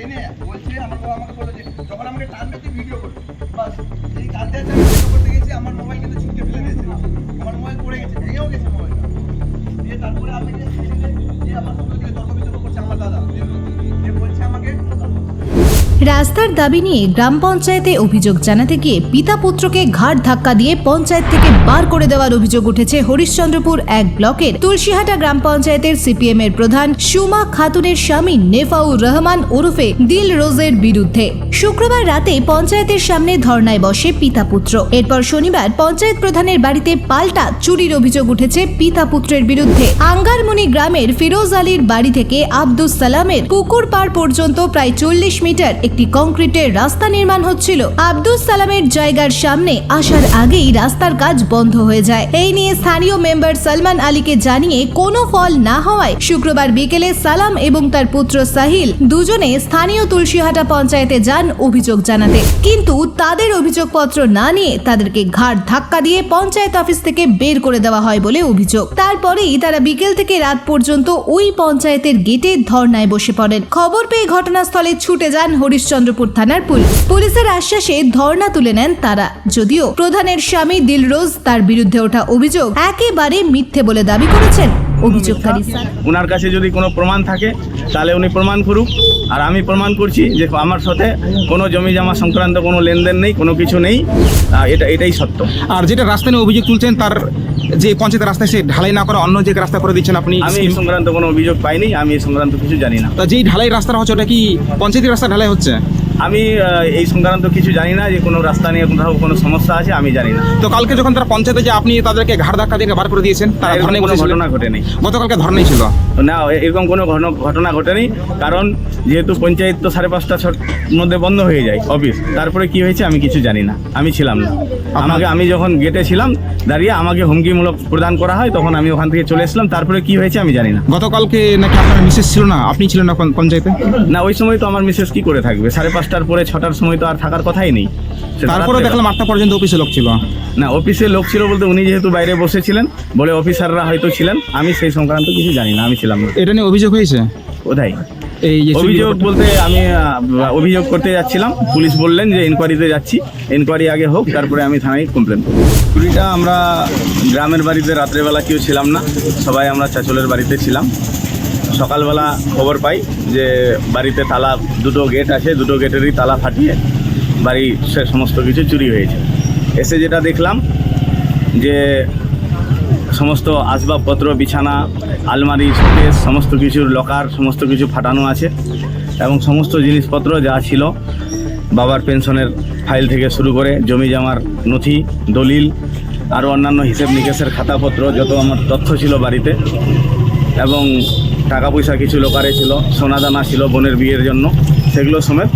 টেনে বলছে, আমার বাবা আমাকে বলেছে যখন আমাকে টানবে তুই ভিডিও করবি। বাস, এই কাঁদতে আমি ভিডিও করতে গেছি, আমার মোবাইল কিন্তু ছিটকে ফেলে দিয়েছে। আমার মোবাইল পড়ে গেছে, ভেঙেও গেছে মোবাইলটা দিয়ে তারপরে আমি যে আমার সঙ্গে তর্ক বিতর্ক করছে আমার দাদা। রাস্তার দাবি নিয়ে গ্রাম পঞ্চায়েতে অভিযোগ জানাতে গিয়ে পিতা পুত্রকে ঘাট ধাক্কা দিয়ে পঞ্চায়েত থেকে বার করে দেওয়ার অভিযোগ উঠেছে হরিশ্চন্দ্রপুর এক ব্লকের তুলসীহাটা গ্রাম পঞ্চায়েতের সিপিএম এর প্রধান সুমা খাতুনের স্বামী নেফাউর রহমান ওরফে দিল রোজের বিরুদ্ধে। শুক্রবার রাতে পঞ্চায়েতের সামনে ধর্নায় বসে পিতা পুত্র। এরপর শনিবার পঞ্চায়েত প্রধানের বাড়িতে পাল্টা চুরির অভিযোগ উঠেছে পিতা পুত্রের বিরুদ্ধে। আঙ্গারমণি গ্রামের ফিরোজ আলীর বাড়ি থেকে আব্দুস সালামের পুকুর পাড় পর্যন্ত প্রায় চল্লিশ মিটার একটি কংক্রিটের রাস্তা নির্মাণ হচ্ছিল। আব্দুস সালামের জায়গার সামনে আসার আগেই রাস্তার কাজ বন্ধ হয়ে যায়। এই নিয়ে স্থানীয় মেম্বার সালমান আলীকে জানিয়ে কোনো ফল না হওয়ায় শুক্রবার বিকেলে সালাম এবং তার পুত্র সাহিল দুজনে স্থানীয় তুলসীহাটা পঞ্চায়েতে যান অভিযোগ জানাতে। কিন্তু তাদের অভিযোগপত্র না নিয়ে তাদেরকে ঘাট ধাক্কা দিয়ে পঞ্চায়েত অফিস থেকে বের করে দেওয়া হয় বলে অভিযোগ। তারপরেই তারা বিকেল থেকে রাত পর্যন্ত ওই পঞ্চায়েতের গেটে ধর্নায় বসে পড়েন। খবর পেয়ে ঘটনাস্থলে ছুটে যান হরিশ্চন্দ্রপুর থানার পুলিশ। পুলিশের আশ্বাসে ধর্ণা তুলে নেন তারা। যদিও প্রধানের স্বামী দিলরোজ তার বিরুদ্ধে ওঠা অভিযোগ একেবারে মিথ্যে বলে দাবি করেছেন। অভিযোগকারী ওনার কাছে যদি কোনো প্রমাণ থাকে তাহলে উনি প্রমাণ করুক। আর আমি প্রমাণ করছি যে আমার সাথে কোনো জমি জমা সংক্রান্ত কোনো লেনদেন নেই কোনো কিছু নেই। এটা এটাই সত্য। আর যেটা রাস্তা নিয়ে অভিযোগ তুলছেন তার যে পঞ্চায়েত রাস্তায় সে ঢালাই না করে অন্য যে রাস্তা করে দিচ্ছেন আপনি আমি এই সংক্রান্ত কোনো অভিযোগ পাইনি আমি এই সংক্রান্ত কিছু জানি না। তা যেই ঢালাই রাস্তাটা হচ্ছে ওটা কি পঞ্চায়েতের রাস্তা ঢালাই হচ্ছে? আমি এই সংক্রান্ত কিছু জানি না যে কোনো রাস্তা নিয়ে কোথাও কোনো সমস্যা আছে আমি জানি না। তো কালকে যখন তারা পঞ্চায়েতে যে আপনি তাদেরকে ঘাড় ধাক্কা দিয়ে বার করে দিয়েছেন তারা কোনো ঘটনা ঘটেনি। গতকালকে ধর্নাই ছিল? না এরকম কোনো ঘটনা- ঘটনা কারণ যেহেতু পঞ্চায়েত তো সাড়ে পাঁচটা ছট মধ্যে বন্ধ হয়ে যায় অফিস। তারপরে কি হয়েছে আমি কিছু জানি না আমি ছিলাম না। আমাকে আমি যখন গেটে ছিলাম দাঁড়িয়ে আমাকে হুমকিমূলক প্রদান করা হয় তখন আমি ওখান থেকে চলে এসলাম তারপরে কি হয়েছে আমি জানি না। গতকালকে নাকি আপনার মিসেস ছিল না? আপনি ছিলেন না পঞ্চায়েতে? না ওই সময় তো আমার মিসেস কি করে থাকবে? সাড়ে পাঁচটার পরে ছটার সময় তো আর থাকার কথাই নেই। তারপরে দেখলাম আটটা পর্যন্ত অফিসে লোক ছিল। না অফিসে লোক ছিল বলতে উনি যেহেতু বাইরে বসেছিলেন বলে অফিসাররা হয়তো ছিলেন আমি সেই সংক্রান্ত কিছু জানি না আমি ছিলাম না। এটা নিয়ে অভিযোগ হয়েছে? কোথায়? এই যে অভিযোগ বলতে আমি অভিযোগ করতে যাচ্ছিলাম পুলিশ বললেন যে ইনকোয়ারিতে যাচ্ছি ইনকোয়ারি আগে হোক তারপরে আমি থানায় কমপ্লেন করব। চুরিটা আমরা গ্রামের বাড়িতে রাত্রেবেলা কেউ ছিলাম না সবাই আমরা চাচলের বাড়িতে ছিলাম। সকালবেলা খবর পাই যে বাড়িতে তালা, দুটো গেট আছে দুটো গেটেরই তালা ফাটিয়ে বাড়ি সে সমস্ত কিছু চুরি হয়েছে। এসে যেটা দেখলাম যে সমস্ত আসবাবপত্র, বিছানা, আলমারি, শোকেস, সমস্ত কিছুর লকার সমস্ত কিছু ফাটানো আছে এবং সমস্ত জিনিসপত্র যা ছিল বাবার পেনশনের ফাইল থেকে শুরু করে জমি জামার নথি, দলিল, আরও অন্যান্য হিসেব নিকেশের খাতাপত্র, যত আমার তথ্য ছিল বাড়িতে এবং টাকা পয়সা কিছু লোকারে ছিল সোনা দানা ছিল বোনের বিয়ের জন্য সেগুলো সমেত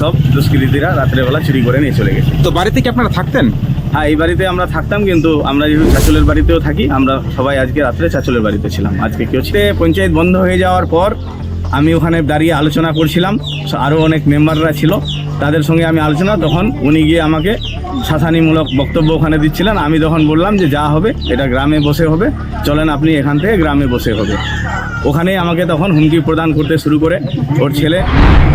সব দুষ্কৃতীরা রাত্রেবেলা চুরি করে নিয়ে চলে গেছে। তো বাড়িতে কি আপনারা থাকতেন? হ্যাঁ এই বাড়িতে আমরা থাকতাম কিন্তু আমরা যেহেতু চাচলের বাড়িতেও থাকি আমরা সবাই আজকে রাত্রে চাচলের বাড়িতে ছিলাম। আজকে কেউ ছিল পঞ্চায়েত বন্ধ হয়ে যাওয়ার পর আমি ওখানে দাঁড়িয়ে আলোচনা করছিলাম আরও অনেক মেম্বাররা ছিল। তাদের সঙ্গে আমি আলোচনা তখন উনি গিয়ে আমাকে শাসানিমূলক বক্তব্য ওখানে দিচ্ছিলেন। আমি তখন বললাম যে যা হবে এটা গ্রামে বসে হবে। চলেন আপনি এখান থেকে গ্রামে বসে হবে। ওখানে আমাকে তখন হুমকি প্রদান করতে শুরু করে ওর ছেলে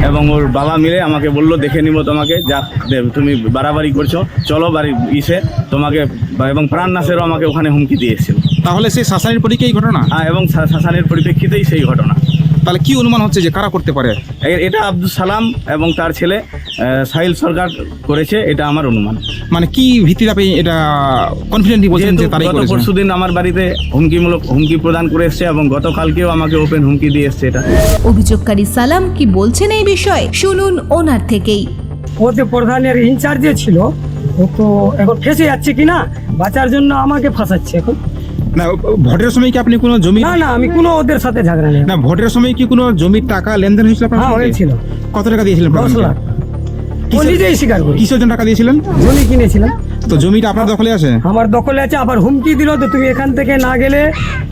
এবং ওর বাবা মিলে আমাকে বলল দেখে নিব তোমাকে যা দে- তুমি বাড়াবাড়ি করছ চলো বাড়ি ইসে তোমাকে এবং প্রাণনাশেরও আমাকে ওখানে হুমকি দিয়ে এসেছিল তাহলে সেই শাসানির পরীক্ষা এই ঘটনা? হ্যাঁ এবং শাসানের পরিপ্রেক্ষিতেই সেই ঘটনা। তাহলে কি অনুমান হচ্ছে যে কারা করতে পারে? এটা আব্দুল সালাম এবং তার ছেলে সাহিল সরকার করেছে এটা আমার অনুমান। মানে কি ভিত্তিতে আপনি এটা কনফিডেন্টলি বলছেন যে তারাই গত করেছে? পরশুদিন আমার বাড়িতে হুমকিমূলক হুমকি প্রদান করে এসছে এবং গতকালকেও আমাকে ওপেন হুমকি দিয়ে এসছে এটা। অভিযোগকারী সালাম কি বলছেন এই বিষয়ে? শুনুন ওনার থেকেই। ও যে প্রধানের ইনচার্জে ছিল ও তো এখন ফেসে যাচ্ছে কিনা বাঁচার জন্য আমাকে ফাঁসাচ্ছে এখন। না ভোটের সময় কি আপনি কোনো জমি না না আমি কোনো ওদের সাথে ঝগড়া নেই। না ভোটের সময় কি কোনো জমির টাকা লেনদেন হয়েছিল আপনার হ্যাঁ হয়েছিল। কত টাকা দিয়েছিলেন দশ? লাখ। ও নিজেই স্বীকার করি কিসের জন্য টাকা দিয়েছিলেন? জমি কিনেছিলাম। তো জমিটা আপনার দখলে আছে? আমার দখলে আছে আবার হুমকি দিল তো তুমি এখান থেকে না গেলে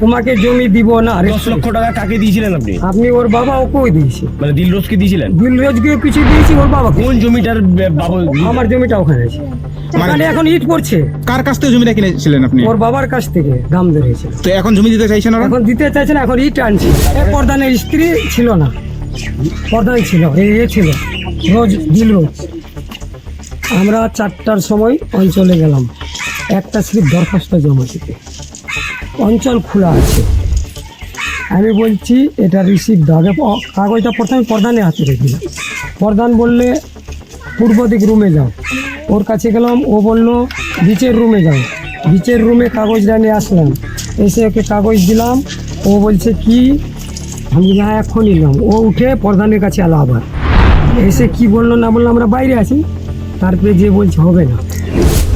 তোমাকে জমি দিব না। দশ লক্ষ টাকা কাকে দিয়েছিলেন আপনি? আপনি ওর বাবা ওকেও দিয়েছি মানে দিলরোজকে দিয়েছিলেন? দিলরোজকে পিছিয়ে দিয়েছি ওর বাবা কোন জমিটার বাবা আমার জমিটা ওখানে আছে। ওখানে এখন ইট পড়ছে। কার কাছ থেকে জমিটা কিনেছিলেন আপনি? ওর বাবার কাছ থেকে দাম ধরেছে তো এখন জমি দিতে চাইছেন ওরা? এখন দিতে চাইছে না এখন ইট আনছি। এ প্রধানের স্ত্রী ছিল না। প্রধান ছিল এ ছিল। রোজ দিল রোজ। আমরা চারটার সময় অঞ্চলে গেলাম। একটা স্লিপ দরখাস্ত জমা দিতে। অঞ্চল খোলা আছে। আমি বলছি এটা রিসিভ আগে কাগজটা প্রথমে প্রধানের হাতে রেখেছিলাম প্রধান বললে পূর্ব দিক রুমে যাও। ওর কাছে গেলাম, ও বলল, বিচের রুমে যাও। বিচের রুমে কাগজটা নিয়ে আসলাম। এসে ওকে কাগজ দিলাম। ও বলছে, কি? আমি যা এখন নিলাম। ও উঠে প্রধানের কাছে এলো আবার। এসে কি বলল না বলল, আমরা বাইরে আছি। তারপরে যে বলছে, হবে না।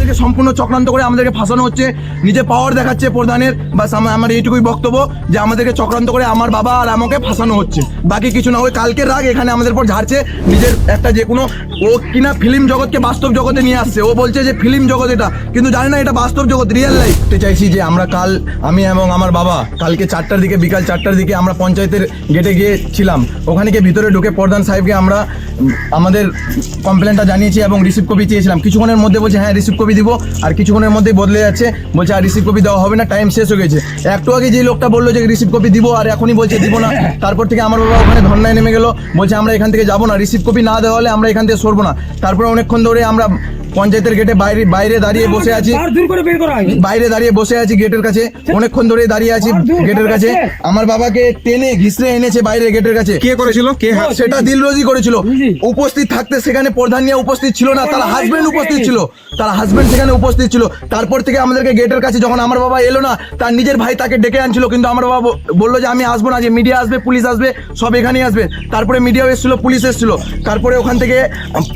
আমাদেরকে সম্পূর্ণ চক্রান্ত করে আমাদেরকে ফাঁসানো হচ্ছে। নিজে পাওয়ার দেখাচ্ছে প্রধানের বাস আমার এইটুকুই বক্তব্য যে আমাদেরকে চক্রান্ত করে আমার বাবা আর আমাকে ফাঁসানো হচ্ছে। বাকি কিছু না ওই কালকের রাগ এখানে আমাদের পর ঝাড়ছে। নিজের একটা যে কোনো, ও কিনা ফিল্ম জগৎকে বাস্তব জগতে নিয়ে আসছে। ও বলছে যে ফিল্ম জগৎ এটা, কিন্তু জানি না এটা বাস্তব জগৎ রিয়েল লাইফ চাইছি যে আমরা কাল, আমি এবং আমার বাবা কালকে চারটার দিকে, বিকাল চারটার দিকে আমরা পঞ্চায়েতের গেটে গিয়েছিলাম ওখানে গিয়ে ভিতরে ঢুকে প্রধান সাহেবকে আমরা আমাদের কমপ্লেনটা জানিয়েছি এবং রিসিভ কপি চেয়েছিলাম। কিছুক্ষণের মধ্যে বলছে হ্যাঁ রিসিভ কপি দিব, আর কিছুক্ষণের মধ্যেই বদলে যাচ্ছে। বলছে, আর রিসিভ কপি দেওয়া হবে না টাইম শেষ হয়ে গেছে। একটু আগে যে লোকটা বলল যে রিসিভ কপি দিব, আর এখনই বলছে দিব না। তারপর থেকে আমার বাবা ওখানে ধর্নায় নেমে গেল। বলছে, আমরা এখান থেকে যাব না রিসিভ কপি না দেওয়া হলে আমরা এখান থেকে সরবো না। তারপরে অনেকক্ষণ ধরে আমরা পঞ্চায়েতের গেটে বাইরে বাইরে দাঁড়িয়ে বসে আছি। আর দূর করে বের করা বাইরে দাঁড়িয়ে বসে আছি গেটের কাছে। অনেকক্ষণ ধরে দাঁড়িয়ে আছি গেটের কাছে। আমার বাবাকে টেনে ঘিসড়ে এনেছে বাইরে গেটের কাছে। কে করেছিল? কে? সেটা দিলরোজি করেছিল। উপস্থিত থাকতে সেখানে প্রধান নিয়ে উপস্থিত ছিল না তার হাজবেন্ড উপস্থিত ছিল। তার হাজবেন্ড সেখানে উপস্থিত ছিল। তারপর থেকে আমাদেরকে গেটের কাছে যখন আমার বাবা এলো না তার নিজের ভাই তাকে ডেকে আনছিল। কিন্তু আমার বাবা বলল যে আমি আসব না যে মিডিয়া আসবে পুলিশ আসবে সব এখানেই আসবে। তারপরে মিডিয়াও এসেছিল পুলিশ এসেছিল। তারপরে ওখান থেকে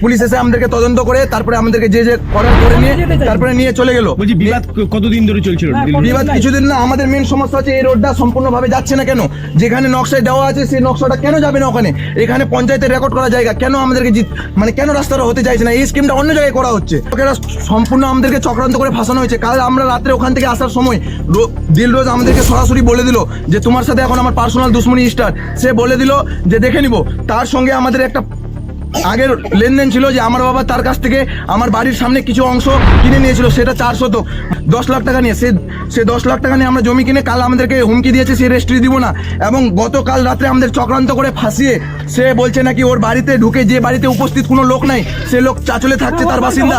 পুলিশ এসে আমাদেরকে তদন্ত করে তারপরে আমাদেরকে যে যে করার করে নিয়ে তারপরে নিয়ে চলে গেল। বলছি বিবাদ কতদিন ধরে চলছিল? বিবাদ কিছুদিন না আমাদের মেন সমস্যা হচ্ছে এই রোডটা সম্পূর্ণভাবে যাচ্ছে না কেন? যেখানে নকশায় দেওয়া আছে সেই নকশাটা কেন যাবে না ওখানে? এখানে পঞ্চায়েতের রেকর্ড করা জায়গা কেন আমাদেরকে জিত মানে কেন রাস্তাটা হতে চাইছে না? এই স্কিমটা অন্য জায়গায় করা হচ্ছে। সম্পূর্ণ আমাদেরকে চক্রান্ত করে ফাঁসানো হয়েছে। কাল আমরা রাত্রে ওখান থেকে আসার সময় দিল রোজ আমাদেরকে সরাসরি বলে দিল যে তোমার সাথে এখন আমার পার্সোনাল দুশ্মনী স্টার সে বলে দিল যে দেখে নিব। তার সঙ্গে আমাদের একটা আগের লেনদেন ছিল যে আমার বাবা তার কাছ থেকে আমার বাড়ির সামনে কিছু অংশ কিনে নিয়েছিল সেটা চার শতক। দশ লাখ টাকা নিয়ে সে সে দশ লাখ টাকা নিয়ে আমরা জমি কিনে কাল আমাদেরকে হুমকি দিয়েছে সে রেস্ট্রি দিব না। এবং গতকাল রাত্রে আমাদের চক্রান্ত করে ফাঁসিয়ে সে বলছে নাকি ওর বাড়িতে ঢুকে যে বাড়িতে উপস্থিত কোনো লোক নাই সে লোক চাচলে থাকছে তার বাসিন্দা।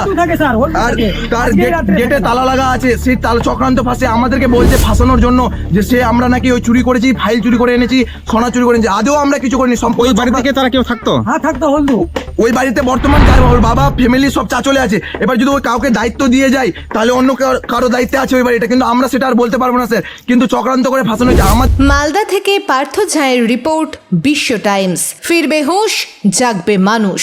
আর তার গেট- তালা লাগা আছে সেই তাল চক্রান্ত ফাঁসে আমাদেরকে বলছে ফাঁসানোর জন্য যে সে আমরা নাকি ওই চুরি করেছি ফাইল চুরি করে এনেছি সোনা চুরি করে এনেছি আদৌ আমরা কিছু করিনি ওই সম্পূর্ণ বাড়ি থেকে তারা কেউ থাকতো? হ্যাঁ থাকতো হলদু। ওই বাড়িতে বর্তমান ওর বাবা ফ্যামিলি সব চা চলে আছে। এবার যদি ওই কাউকে দায়িত্ব দিয়ে যায়, তাহলে অন্য কারও দায়িত্বে আছে ওই বাড়িটা। কিন্তু আমরা সেটা আর বলতে পারব না, স্যার। কিন্তু চক্রান্ত করে ফাঁসানো যায়। আমার মালদা থেকে পার্থ ঝায়ের রিপোর্ট বিশ্ব টাইমস। ফিরবে হোশ, জাগবে মানুষ।